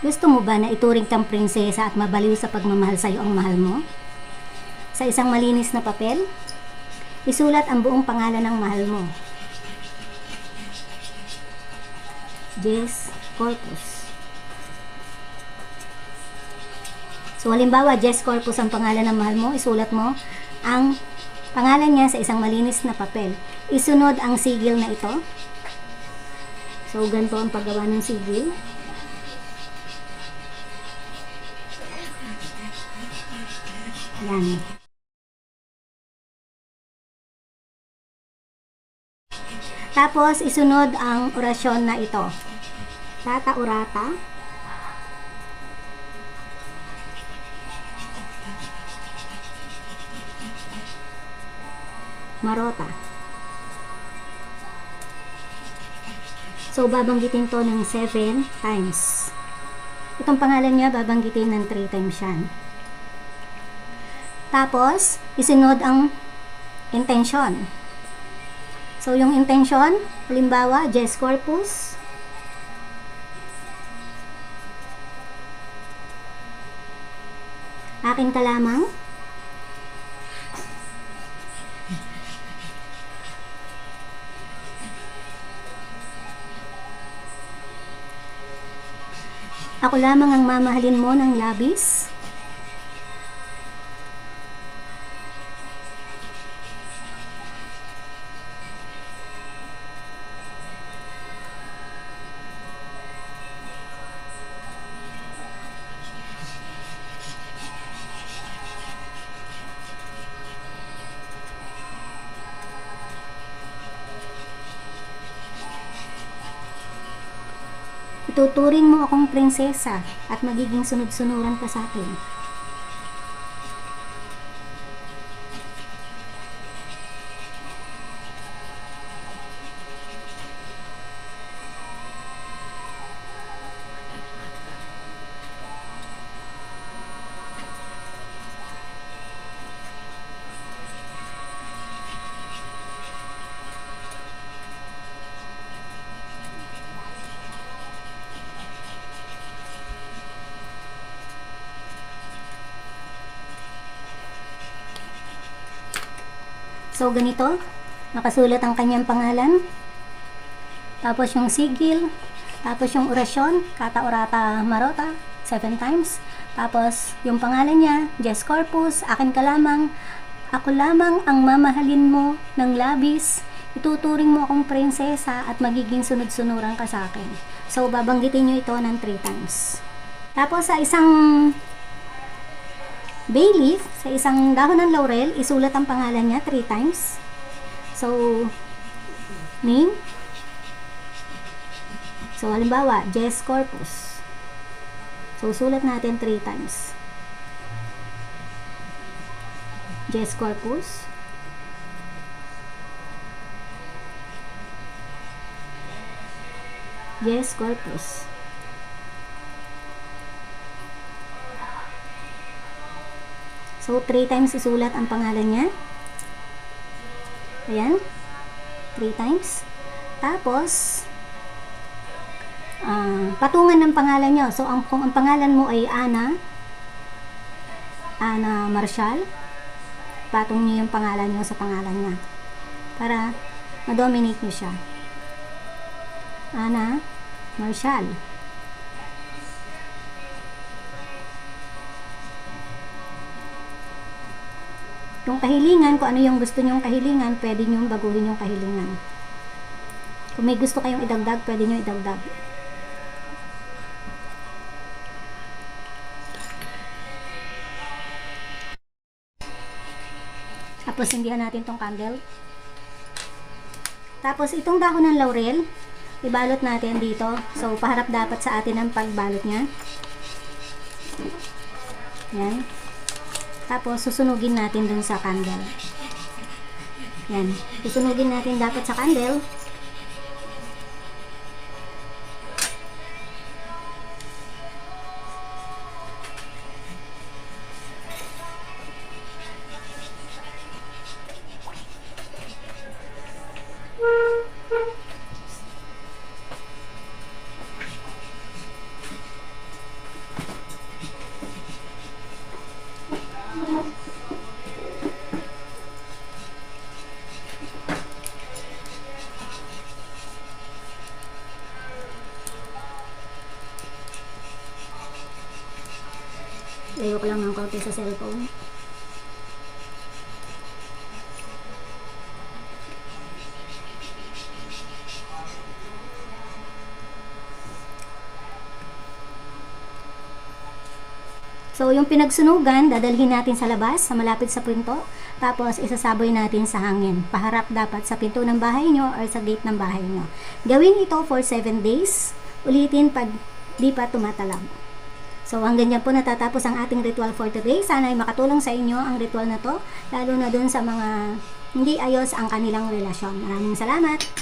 Gusto mo ba na ituring kang prinsesa at mabaliw sa pagmamahal sa iyo ang mahal mo? Sa isang malinis na papel, isulat ang buong pangalan ng mahal mo. Jess Corpus. So halimbawa, Jess Corpus ang pangalan ng mahal mo, isulat mo ang pangalan niya sa isang malinis na papel. Isunod ang sigil na ito. So ganito ang paggawa ng sigil. Yan. Tapos, isunod ang orasyon na ito. Tata Urata. Marota. So, babanggitin to ng 7 times. Itong pangalan niya, babanggitin ng 3 times yan. Tapos, isunod ang intention. So, yung intention, halimbawa, Jess Corpus. Akin ka lamang. Ako lamang ang mamahalin mo ng labis. Ituturing mo akong prinsesa at magiging sunod-sunuran ka sa akin. So, ganito. Nakasulat ang kanyang pangalan. Tapos yung sigil. Tapos yung orasyon. Kata orata marota. Seven times. Tapos yung pangalan niya. Jess Corpus. Akin ka lamang. Ako lamang ang mamahalin mo ng labis. Ituturing mo akong prinsesa at magiging sunod-sunuran ka sa akin. So, babanggitin nyo ito ng three times. Tapos sa isang bay leaf, sa isang dahon ng laurel, isulat ang pangalan niya three times. So, name. So, halimbawa, Jess Corpus. So, sulat natin three times. Jess Corpus. Jess Corpus. So, three times isulat ang pangalan niya. Ayan. Three times. Tapos, ah, patungan ng pangalan niyo. So, ang, kung ang pangalan mo ay Ana, Ana Marshall, patong niyo yung pangalan niyo sa pangalan niya. Para ma-dominate niyo siya. Ana Marshall. Yung kahilingan, kung ano yung gusto nyong kahilingan, pwede nyong baguhin yung kahilingan. Kung may gusto kayong idagdag, pwede nyo idagdag. Tapos, hindihan natin tong candle. Tapos, itong dahon ng laurel, ibalot natin dito. So, paharap dapat sa atin ang pagbalot niya. Yan. Tapos, susunugin natin dun sa candle. Yan. Susunugin natin dapat sa candle. Layo ko lang ng konti sa cellphone. So, yung pinagsunugan, dadalhin natin sa labas, sa malapit sa pinto. Tapos, isasaboy natin sa hangin. Paharap dapat sa pinto ng bahay nyo or sa gate ng bahay nyo. Gawin ito for 7 days. Ulitin pag di pa tumatalab. So, hanggang dyan po natatapos ang ating ritual for today. Sana ay makatulong sa inyo ang ritual na to, lalo na dun sa mga hindi ayos ang kanilang relasyon. Maraming salamat!